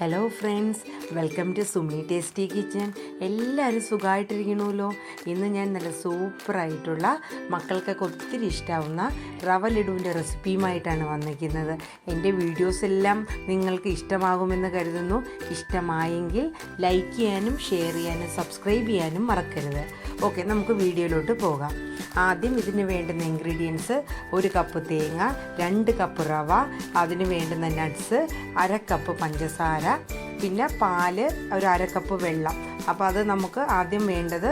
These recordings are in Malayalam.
Hello friends welcome to Sumi tasty kitchen എല്ലാവരും സുഖമായിട്ടിരിക്കണമല്ലോ. ഇന്ന് ഞാൻ നല്ല സൂപ്പറായിട്ടുള്ള മക്കൾക്കൊക്കെ ഒത്തിരി ഇഷ്ടമാവുന്ന റവ ലഡുവിന്റെ റെസിപ്പിയുമായിട്ടാണ് വന്നിരിക്കുന്നത്. എന്റെ വീഡിയോസ് എല്ലാം നിങ്ങൾക്ക് ഇഷ്ടമാകുമെന്ന് കരുതുന്നു. ഇഷ്ടമായെങ്കിൽ ലൈക്ക് ചെയ്യാനും ഷെയർ ചെയ്യാനും സബ്സ്ക്രൈബ് ചെയ്യാനും മറക്കരുത്. ഓക്കെ നമുക്ക് വീഡിയോയിലോട്ട് പോകാം. ആദ്യം ഇതിന് വേണ്ടുന്ന ഇൻഗ്രീഡിയൻസ് ഒരു കപ്പ് തേങ്ങ രണ്ട് കപ്പ് റവ അതിന് വേണ്ടുന്ന നട്ട്സ് അര കപ്പ് പഞ്ചസാര പിന്നെ പാൽ ഒരു അര കപ്പ് വെള്ളം. അപ്പോൾ അത് നമുക്ക് ആദ്യം വേണ്ടത്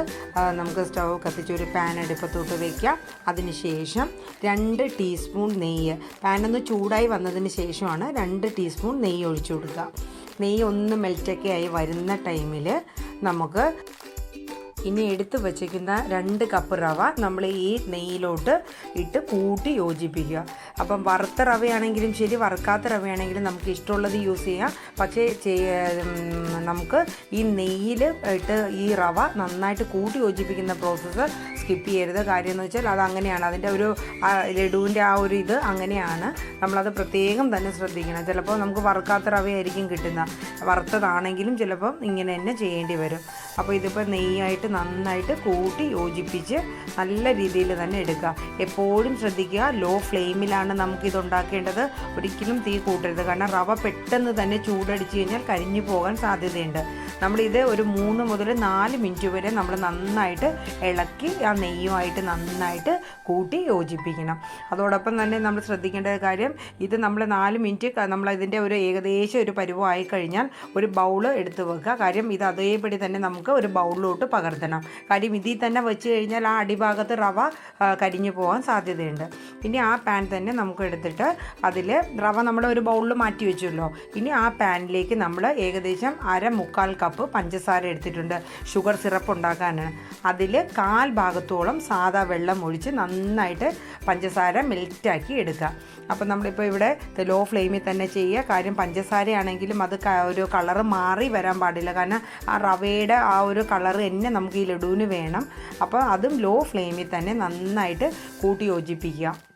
നമുക്ക് സ്റ്റൗ കത്തിച്ച് ഒരു പാൻ അടുപ്പത്തോട്ട് വയ്ക്കാം അതിന് ശേഷം രണ്ട് ടീസ്പൂൺ നെയ്യ്. പാനൊന്ന് ചൂടായി വന്നതിന് ശേഷമാണ് രണ്ട് ടീസ്പൂൺ നെയ്യ് ഒഴിച്ചു കൊടുക്കുക. നെയ്യ് ഒന്ന് മെൽറ്റൊക്കെ ആയി വരുന്ന ടൈമിൽ നമുക്ക് ഇനി എടുത്ത് വെച്ചിരിക്കുന്ന രണ്ട് കപ്പ് റവ നമ്മൾ ഈ നെയ്യിലോട്ട് ഇട്ട് കൂട്ടി യോജിപ്പിക്കുക. അപ്പം വറുത്ത റവയാണെങ്കിലും ശരി വറുക്കാത്ത റവയാണെങ്കിലും നമുക്ക് ഇഷ്ടമുള്ളത് യൂസ് ചെയ്യാം. പക്ഷേ നമുക്ക് ഈ നെയ്യിൽ ഇട്ട് ഈ റവ നന്നായിട്ട് കൂട്ടി യോജിപ്പിക്കുന്ന പ്രോസസ്സ് സ്കിപ്പ് ചെയ്യരുത്. കാര്യം എന്ന് വെച്ചാൽ അത് അങ്ങനെയാണ്. അതിന്റെ ഒരു ലഡുവിന്റെ ആ ഒരു ഇത് അങ്ങനെയാണ്. നമ്മളത് പ്രത്യേകം തന്നെ ശ്രദ്ധിക്കണം. ചിലപ്പോൾ നമുക്ക് വറുക്കാത്ത റവയായിരിക്കും കിട്ടുന്ന. വറുത്തതാണെങ്കിലും ചിലപ്പം ഇങ്ങനെ തന്നെ ചെയ്യേണ്ടി വരും. അപ്പോൾ ഇതിപ്പോൾ നെയ്യായിട്ട് നന്നായിട്ട് കൂട്ടി യോജിപ്പിച്ച് നല്ല രീതിയിൽ തന്നെ എടുക്കുക. എപ്പോഴും ശ്രദ്ധിക്കുക. ലോ ഫ്ലെയിമിലാണ് നമുക്കിത് ഉണ്ടാക്കേണ്ടത് ഒരിക്കലും തീ കൂട്ടരുത്. കാരണം റവ പെട്ടെന്ന് തന്നെ ചൂടടിച്ച് കഴിഞ്ഞാൽ കരിഞ്ഞു പോകാൻ സാധ്യതയുണ്ട്. നമ്മളിത് ഒരു മൂന്ന് മുതൽ നാല് മിനിറ്റ് വരെ നമ്മൾ നന്നായിട്ട് ഇളക്കി ആ നെയ്യുമായിട്ട് നന്നായിട്ട് കൂട്ടി യോജിപ്പിക്കണം. അതോടൊപ്പം തന്നെ നമ്മൾ ശ്രദ്ധിക്കേണ്ട കാര്യം ഇത് നമ്മൾ നാല് മിനിറ്റ് നമ്മളതിന്റെ ഒരു ഏകദേശം ഒരു പരുവമായി കഴിഞ്ഞാൽ ഒരു ബൗൾ എടുത്ത് വെക്കുക. കാര്യം ഇത് അതേപടി തന്നെ നമുക്ക് ഒരു ബൗളിലോട്ട് പകർത്തണം. കാര്യം ഇതിൽ തന്നെ വെച്ച് കഴിഞ്ഞാൽ ആ അടിഭാഗത്ത് റവ കരിഞ്ഞു പോകാൻ സാധ്യതയുണ്ട്. ഇനി ആ പാൻ തന്നെ നമുക്ക് എടുത്തിട്ട് അതിൽ റവ നമ്മൾ ഒരു ബൗളിൽ മാറ്റി വെച്ചല്ലോ. ഇനി ആ പാനിലേക്ക് നമ്മൾ ഏകദേശം അര മുക്കാൽ കപ്പ് പഞ്ചസാര എടുത്തിട്ടുണ്ട്. ഷുഗർ സിറപ്പ് ഉണ്ടാക്കാൻ അതിൽ കാൽ ഭാഗത്തോളം സാദാ വെള്ളം ഒഴിച്ച് നന്നായിട്ട് പഞ്ചസാര മെൽറ്റാക്കി എടുക്കുക. അപ്പോൾ നമ്മളിപ്പോൾ ഇവിടെ ലോ ഫ്ലെയിമിൽ തന്നെ ചെയ്യുക. കാര്യം പഞ്ചസാരയാണെങ്കിലും അത് ഒരു കളറ് മാറി വരാൻ പാടില്ല. കാരണം ആ റവയുടെ ആ ഒരു കളറ് തന്നെ നമുക്ക് ഈ ലഡുവിന് വേണം. അപ്പോൾ അതും ലോ ഫ്ലെയിമിൽ തന്നെ നന്നായിട്ട് കൂട്ടി യോജിപ്പിക്കുക.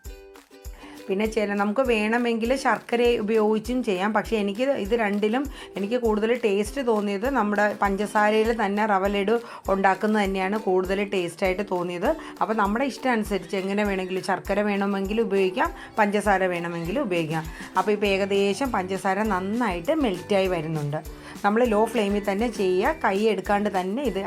പിന്നെ ചില നമുക്ക് വേണമെങ്കിൽ ശർക്കര ഉപയോഗിച്ചും ചെയ്യാം. പക്ഷേ എനിക്ക് ഇത് രണ്ടിലും എനിക്ക് കൂടുതൽ ടേസ്റ്റ് തോന്നിയത് നമ്മുടെ പഞ്ചസാരയിൽ തന്നെ റവ ലഡു ഉണ്ടാക്കുന്നത് തന്നെയാണ് കൂടുതൽ ടേസ്റ്റായിട്ട് തോന്നിയത്. അപ്പോൾ നമ്മുടെ ഇഷ്ടം അനുസരിച്ച് എങ്ങനെ വേണമെങ്കിലും ശർക്കര വേണമെങ്കിൽ ഉപയോഗിക്കാം പഞ്ചസാര വേണമെങ്കിൽ ഉപയോഗിക്കാം. അപ്പോൾ ഇപ്പോൾ ഏകദേശം പഞ്ചസാര നന്നായിട്ട് മെൽറ്റായി വരുന്നുണ്ട്. നമ്മൾ ലോ ഫ്ലെയിമിൽ തന്നെ ചെയ്യുക. കൈ എടുക്കാണ്ട് തന്നെ ഇത്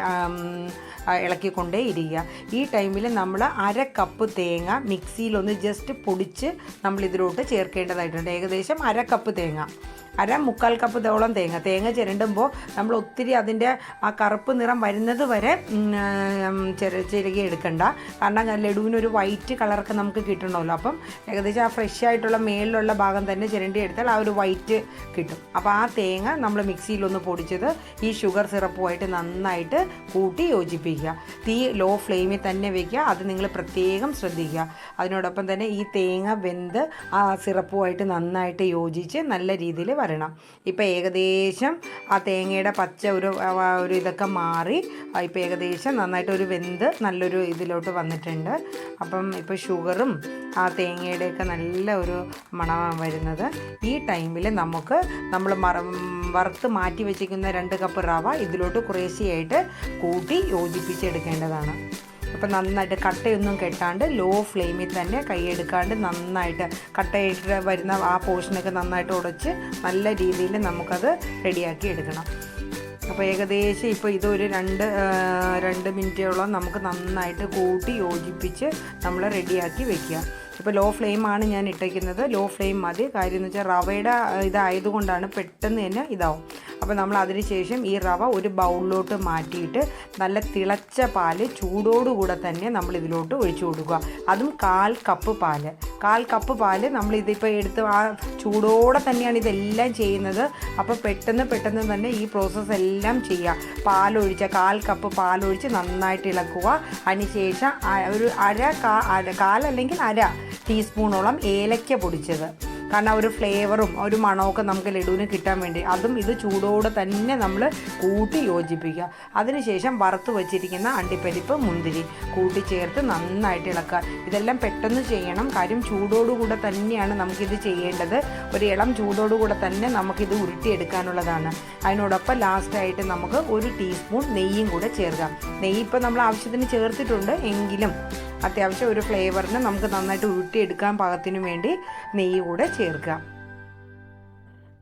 ഇളക്കിക്കൊണ്ടേ ഇരിക്കുക ഈ ടൈമിൽ നമ്മൾ അര കപ്പ് തേങ്ങ മിക്സിയിലൊന്ന് ജസ്റ്റ് പൊടിച്ച് നമ്മൾ ഇതിലോട്ട് ചേർക്കേണ്ടതായിട്ടുണ്ട്. ഏകദേശം അര കപ്പ് തേങ്ങ. അര മുക്കാൽ കപ്പ് തോളം തേങ്ങ. തേങ്ങ ചിരണ്ടുമ്പോൾ നമ്മൾ ഒത്തിരി അതിന്റെ ആ കറുപ്പ് നിറം വരുന്നത് വരെ ചെറു ചിരകി എടുക്കണ്ട. കാരണം ലഡുവിനൊരു വൈറ്റ് കളറൊക്കെ നമുക്ക് കിട്ടണമല്ലോ. അപ്പം ഏകദേശം ആ ഫ്രഷ് ആയിട്ടുള്ള മേളിലുള്ള ഭാഗം തന്നെ ചിരണ്ടി എടുത്താൽ ആ ഒരു വൈറ്റ് കിട്ടും. അപ്പോൾ ആ തേങ്ങ നമ്മൾ മിക്സിയിലൊന്ന് പൊടിച്ചത് ഈ ഷുഗർ സിറപ്പുമായിട്ട് നന്നായിട്ട് കൂട്ടി യോജിപ്പിക്കുക. തീ ലോ ഫ്ലെയിമിൽ തന്നെ വെക്കുക. അത് നിങ്ങൾ പ്രത്യേകം ശ്രദ്ധിക്കുക. അതിനോടൊപ്പം തന്നെ ഈ തേങ്ങ വെന്ത് ആ സിറപ്പുമായിട്ട് നന്നായിട്ട് യോജിച്ച് നല്ല രീതിയിൽ വരണം ഇപ്പം ഏകദേശം ആ തേങ്ങയുടെ പച്ച ഒരു ഒരു ഇതൊക്കെ മാറി ഇപ്പം ഏകദേശം നന്നായിട്ട് ഒരു വെന്ത് നല്ലൊരു ഇതിലോട്ട് വന്നിട്ടുണ്ട്. അപ്പം ഇപ്പോൾ ഷുഗറും ആ തേങ്ങയുടെയൊക്കെ നല്ല ഒരു മണമാണ് വരുന്നത്. ഈ ടൈമിൽ നമുക്ക് നമ്മൾ മറ വറുത്ത് മാറ്റി വെച്ചിരിക്കുന്ന രണ്ട് കപ്പ് റവ ഇതിലോട്ട് കുറേശ്ശെയായിട്ട് കൂട്ടി യോജിപ്പിച്ചെടുക്കേണ്ടതാണ്. അപ്പം നന്നായിട്ട് കട്ടയൊന്നും കെട്ടാണ്ട് ലോ ഫ്ലെയിമിൽ തന്നെ കൈയെടുക്കാണ്ട് നന്നായിട്ട് കട്ടയിട്ട് വരുന്ന ആ പോർഷനൊക്കെ നന്നായിട്ട് ഉടച്ച് നല്ല രീതിയിൽ നമുക്കത് റെഡിയാക്കി എടുക്കണം. അപ്പോൾ ഏകദേശം ഇപ്പോൾ ഇതൊരു രണ്ട് രണ്ട് മിനിറ്റോളം നമുക്ക് നന്നായിട്ട് കൂട്ടി യോജിപ്പിച്ച് നമ്മൾ റെഡിയാക്കി വെക്കുക. ഇപ്പോൾ ലോ ഫ്ലെയിമാണ് ഞാൻ ഇട്ടേക്കുന്നത്. ലോ ഫ്ലെയിം മതി. കാര്യം എന്ന് വെച്ചാൽ റവയുടെ ഇതായതുകൊണ്ടാണ് പെട്ടെന്ന് തന്നെ ഇതാവും. അപ്പോൾ നമ്മൾ അതിനുശേഷം ഈ റവ ഒരു ബൗളിലോട്ട് മാറ്റിയിട്ട് നല്ല തിളച്ച പാൽ ചൂടോടുകൂടെ തന്നെ നമ്മൾ ഇതിലോട്ട് ഒഴിച്ചു കൊടുക്കുക. അതും കാൽ കപ്പ് പാൽ. കാൽ കപ്പ് പാൽ നമ്മൾ ഇതിപ്പോൾ എടുത്ത് ആ ചൂടോടെ തന്നെയാണ് ഇതെല്ലാം ചെയ്യുന്നത്. അപ്പോൾ പെട്ടെന്ന് പെട്ടെന്ന് തന്നെ ഈ പ്രോസസ്സ് എല്ലാം ചെയ്യുക പാലൊഴിച്ച കാൽ കപ്പ് പാലൊഴിച്ച് നന്നായിട്ട് ഇളക്കുക. അതിനുശേഷം ഒരു അര കാ അര കാലല്ലെങ്കിൽ അര ടീസ്പൂണോളം ഏലക്ക പൊടിച്ചത്. കാരണം ആ ഒരു ഫ്ലേവറും ഒരു മണമൊക്കെ നമുക്ക് ലഡുവിന് കിട്ടാൻ വേണ്ടി. അതും ഇത് ചൂടോടെ തന്നെ നമ്മൾ കൂട്ടി യോജിപ്പിക്കുക. അതിനുശേഷം വറുത്ത് വെച്ചിരിക്കുന്ന അണ്ടിപ്പരിപ്പ് മുന്തിരി കൂട്ടിച്ചേർത്ത് നന്നായിട്ട് ഇളക്കുക. ഇതെല്ലാം പെട്ടെന്ന് ചെയ്യണം. കാര്യം ചൂടോടുകൂടെ തന്നെയാണ് നമുക്കിത് ചെയ്യേണ്ടത്. ഒരു ഇളം ചൂടോടുകൂടെ തന്നെ നമുക്കിത് ഉരുട്ടിയെടുക്കാനുള്ളതാണ്. അതിനോടൊപ്പം ലാസ്റ്റായിട്ട് നമുക്ക് ഒരു ടീസ്പൂൺ നെയ്യും കൂടെ ചേർക്കാം. നെയ്യ് ഇപ്പോൾ നമ്മൾ ആവശ്യത്തിന് ചേർത്തിട്ടുണ്ട്. എങ്കിലും അത്യാവശ്യം ഒരു ഫ്ലേവറിന് നമുക്ക് നന്നായിട്ട് ഉരുട്ടിയെടുക്കാൻ പാകത്തിന് വേണ്ടി നെയ്യ് കൂടെ ചേർക്കാം. ചേർക്കുക.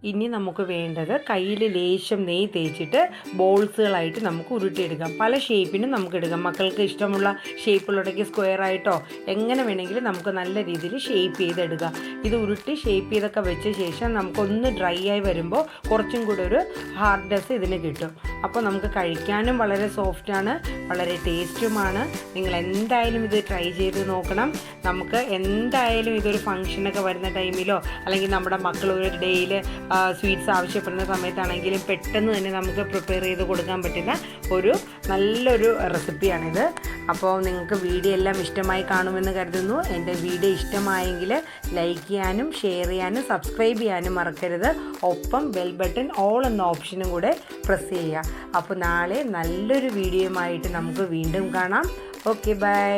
ഇനി നമുക്ക് വേണ്ടത് കയ്യിൽ ലേശം നെയ്യ് തേച്ചിട്ട് ബോൾസുകളായിട്ട് നമുക്ക് ഉരുട്ടിയെടുക്കാം. പല ഷേപ്പിനും നമുക്ക് എടുക്കാം. മക്കൾക്ക് ഇഷ്ടമുള്ള ഷേപ്പുകളുണ്ടെങ്കിൽ സ്ക്വയർ ആയിട്ടോ എങ്ങനെ വേണമെങ്കിലും നമുക്ക് നല്ല രീതിയിൽ ഷേപ്പ് ചെയ്തെടുക്കാം. ഇത് ഉരുട്ടി ഷേപ്പ് ചെയ്തൊക്കെ വെച്ച ശേഷം നമുക്കൊന്ന് ഡ്രൈ ആയി വരുമ്പോൾ കുറച്ചും കൂടെ ഒരു ഹാർഡ്നെസ് ഇതിന് കിട്ടും. അപ്പോൾ നമുക്ക് കഴിക്കാനും വളരെ സോഫ്റ്റാണ് വളരെ ടേസ്റ്റുമാണ് നിങ്ങൾ എന്തായാലും ഇത് ട്രൈ ചെയ്ത് നോക്കണം. നമുക്ക് എന്തായാലും ഇതൊരു ഫംഗ്ഷനൊക്കെ വരുന്ന ടൈമിലോ അല്ലെങ്കിൽ നമ്മുടെ മക്കൾ ഒരു ഡേയിൽ സ്വീറ്റ്സ് ആവശ്യപ്പെടുന്ന സമയത്താണെങ്കിലും പെട്ടെന്ന് തന്നെ നമുക്ക് പ്രിപ്പയർ ചെയ്ത് കൊടുക്കാൻ പറ്റുന്ന ഒരു നല്ലൊരു റെസിപ്പിയാണിത് അപ്പോൾ നിങ്ങൾക്ക് വീഡിയോ എല്ലാം ഇഷ്ടമായി കാണുമെന്ന് കരുതുന്നു. എന്റെ വീഡിയോ ഇഷ്ടമായെങ്കിൽ ലൈക്ക് ചെയ്യാനും ഷെയർ ചെയ്യാനും സബ്സ്ക്രൈബ് ചെയ്യാനും മറക്കരുത്. ഒപ്പം ബെൽ ബട്ടൺ ഓൾ എന്ന ഓപ്ഷനും കൂടെ പ്രസ് ചെയ്യുക. അപ്പോൾ നാളെ നല്ലൊരു വീഡിയോയുമായിട്ട് നമുക്ക് വീണ്ടും കാണാം. Okay bye